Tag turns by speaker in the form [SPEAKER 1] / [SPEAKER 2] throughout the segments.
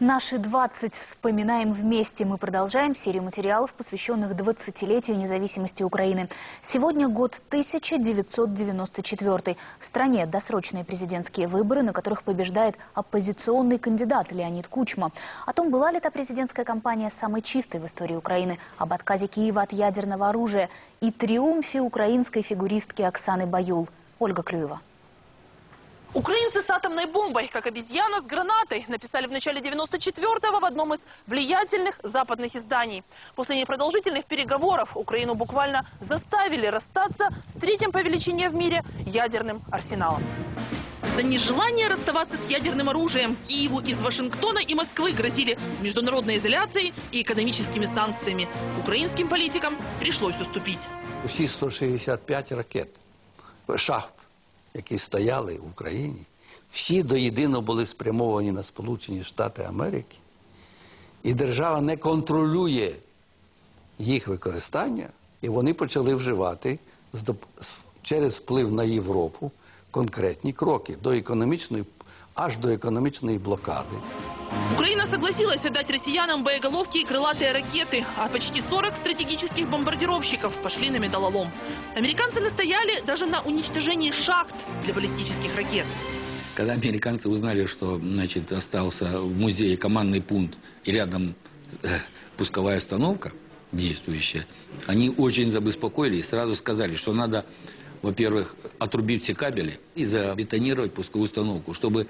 [SPEAKER 1] Наши 20 вспоминаем вместе. Мы продолжаем серию материалов, посвященных 20-летию независимости Украины. Сегодня год 1994. В стране досрочные президентские выборы, на которых побеждает оппозиционный кандидат Леонид Кучма. О том, была ли та президентская кампания самой чистой в истории Украины, об отказе Киева от ядерного оружия и триумфе украинской фигуристки Оксаны Баюл. Ольга Клюева.
[SPEAKER 2] Украинцы с атомной бомбой, как обезьяна с гранатой, написали в начале 94-го в одном из влиятельных западных изданий. После непродолжительных переговоров Украину буквально заставили расстаться с третьим по величине в мире ядерным арсеналом. За нежелание расставаться с ядерным оружием Киеву из Вашингтона и Москвы грозили международной изоляцией и экономическими санкциями. Украинским политикам пришлось уступить.
[SPEAKER 3] Всі 165 ракет, шахт, які стояли в Україні, всі доєдино були спрямовані на Сполучені Штати Америки, і держава не контролює їх використання, і вони почали вживати через вплив на Європу конкретні кроки до економічної, аж до економічної блокади.
[SPEAKER 2] Украина согласилась отдать россиянам боеголовки и крылатые ракеты, а почти 40 стратегических бомбардировщиков пошли на металлолом. Американцы настояли даже на уничтожении шахт для баллистических ракет.
[SPEAKER 4] Когда американцы узнали, что значит, остался в музее командный пункт и рядом э, пусковая установка действующая, они очень забеспокоили и сразу сказали, что надо, во-первых, отрубить все кабели и забетонировать пусковую установку, чтобы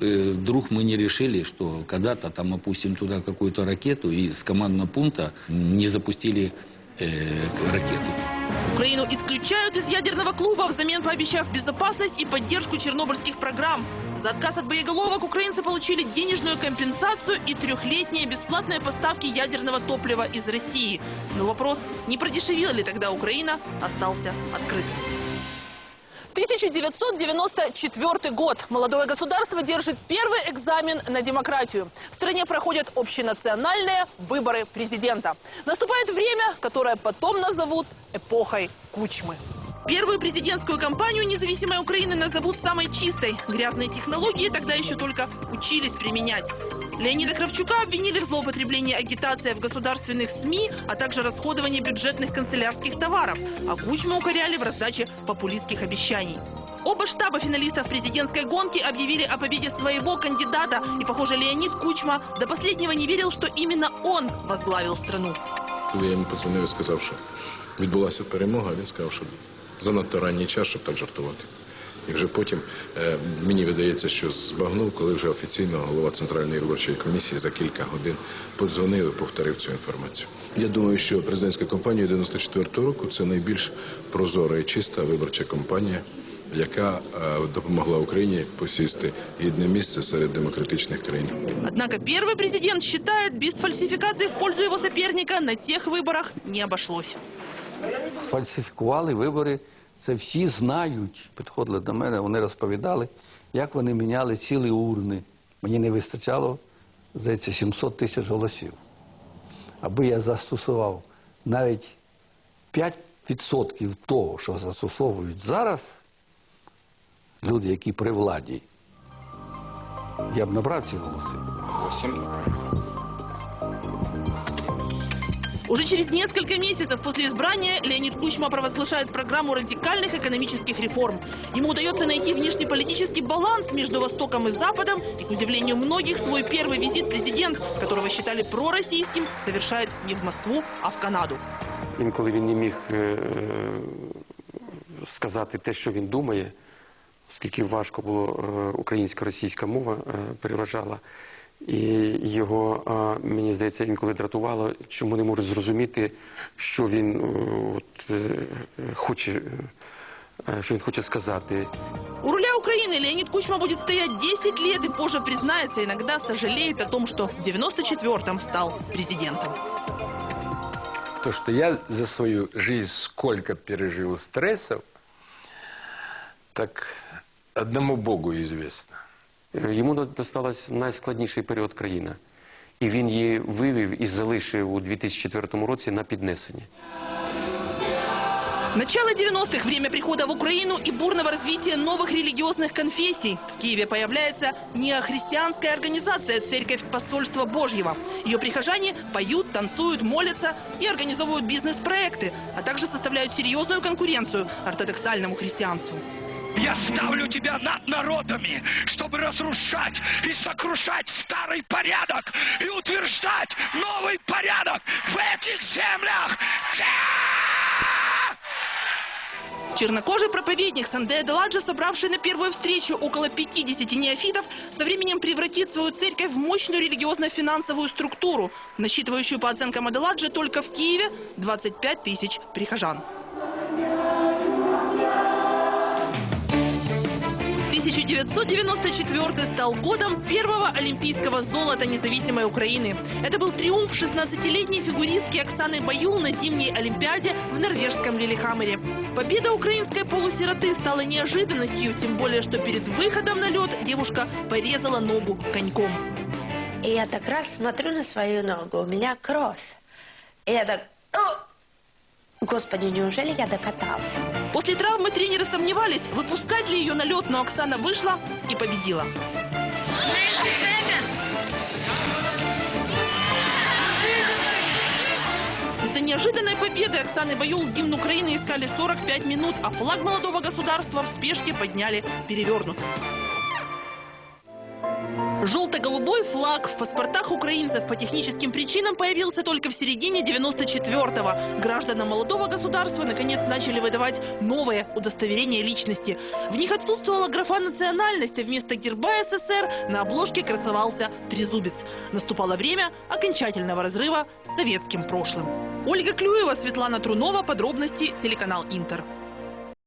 [SPEAKER 4] э, вдруг мы не решили, что когда-то там опустим туда какую-то ракету и с командного пункта не запустили э, ракету.
[SPEAKER 2] Украину исключают из ядерного клуба, взамен пообещав безопасность и поддержку чернобыльских программ. За отказ от боеголовок украинцы получили денежную компенсацию и трехлетние бесплатные поставки ядерного топлива из России. Но вопрос, не продешевила ли тогда Украина, остался открытым. 1994 год. Молодое государство держит первый экзамен на демократию. В стране проходят общенациональные выборы президента. Наступает время, которое потом назовут эпохой Кучмы. Первую президентскую кампанию независимой Украины назовут самой чистой. Грязные технологии тогда еще только учились применять. Леонида Кравчука обвинили в злоупотреблении агитации в государственных СМИ, а также расходовании бюджетных канцелярских товаров. А Кучму укоряли в раздаче популистских обещаний. Оба штаба финалистов президентской гонки объявили о победе своего кандидата. И, похоже, Леонид Кучма до последнего не верил, что именно он возглавил страну.
[SPEAKER 5] Коли я йому подзвонив і сказав, що відбулася перемога, він сказав, що занадто ранній час, щоб так жартувати. І вже потім е, мені видається, що збагнув, коли вже офіційно голова Центральної виборчої комісії за кілька годин подзвонив і повторив цю інформацію. Я думаю, що президентська кампанія 94-го року це найбільш прозора і чиста виборча кампанія, яка е, допомогла Україні посісти гідне місце серед демократичних країн.
[SPEAKER 2] Однако первый президент считает, без фальсификаций в пользу его соперника на тех выборах не обошлось.
[SPEAKER 3] фальсифікували вибори. Це всі знають. Підходили до мене, вони розповідали, як вони міняли цілі урни. Мені не вистачало, здається, 700 тисяч голосів. Аби я застосував навіть 5% того, що застосовують зараз люди, які при владі, я б набрав ці голоси.
[SPEAKER 2] Уже через несколько месяцев после избрания Леонид Кучма провозглашает программу радикальных экономических реформ. Ему удается найти внешнеполитический баланс между Востоком и Западом, и, к удивлению многих, свой первый визит президент, которого считали пророссийским, совершает не в Москву, а в Канаду.
[SPEAKER 6] Інколи він не міг е, сказати те, що він думає, оскільки важко було е, українсько-російська мова е, переважала. І його, мені здається, інколи дратувало, чому не може зрозуміти, що він е, от, е, хоче, е, що він хоче сказати.
[SPEAKER 2] У руля Украины Леонид Кучма будет стоять 10 лет и позже признается, иногда сожалеет о том, что в 94-м стал президентом.
[SPEAKER 7] То, что я за свою жизнь сколько пережил стрессов, так одному Богу известно.
[SPEAKER 6] Е, Йому досталась найскладніший період країна. І він її вивів і залишив у 2004 році на піднесенні.
[SPEAKER 2] Начало 90-х – время прихода в Украину и бурного развития новых религиозных конфессий. В Киеве появляется неохристианская организация «Церковь Посольства Божьего». Ее прихожане поют, танцуют, молятся и организовывают бизнес-проекты, а также составляют серьезную конкуренцию ортодоксальному христианству.
[SPEAKER 8] Я ставлю тебя над народами, чтобы разрушать и сокрушать старый порядок и утверждать новый порядок в этих землях.
[SPEAKER 2] Чернокожий проповедник Сандея Деладжа, собравший на первую встречу около 50 неофитов, со временем превратит свою церковь в мощную религиозно-финансовую структуру, насчитывающую по оценкам Аделаджи только в Киеве 25 тысяч прихожан. 1994 стал годом первого олимпийского золота независимой Украины. Это был триумф 16-летней фигуристки Оксаны Баюл на зимней Олимпиаде в норвежском Лилихаммере. Победа украинской полусироты стала неожиданностью, тем более, что перед выходом на лед девушка порезала ногу коньком.
[SPEAKER 9] И я так раз смотрю на свою ногу, у меня кровь. И я так... «О! Господи, неужели я докатался?
[SPEAKER 2] После травмы тренеры сомневались, выпускать ли ее на лед, но Оксана вышла и победила. Из-за неожиданной победы Оксаны Баюл гимн Украины искали 45 минут, а флаг молодого государства в спешке подняли перевернут. Желто-голубой флаг в паспортах украинцев по техническим причинам появился только в середине 94-го. Гражданам молодого государства наконец начали выдавать новые удостоверения личности. В них отсутствовала графа национальности. Вместо герба СССР на обложке красовался трезубец. Наступало время окончательного разрыва с советским прошлым. Ольга Клюева, Светлана Трунова. Подробности телеканал Интер.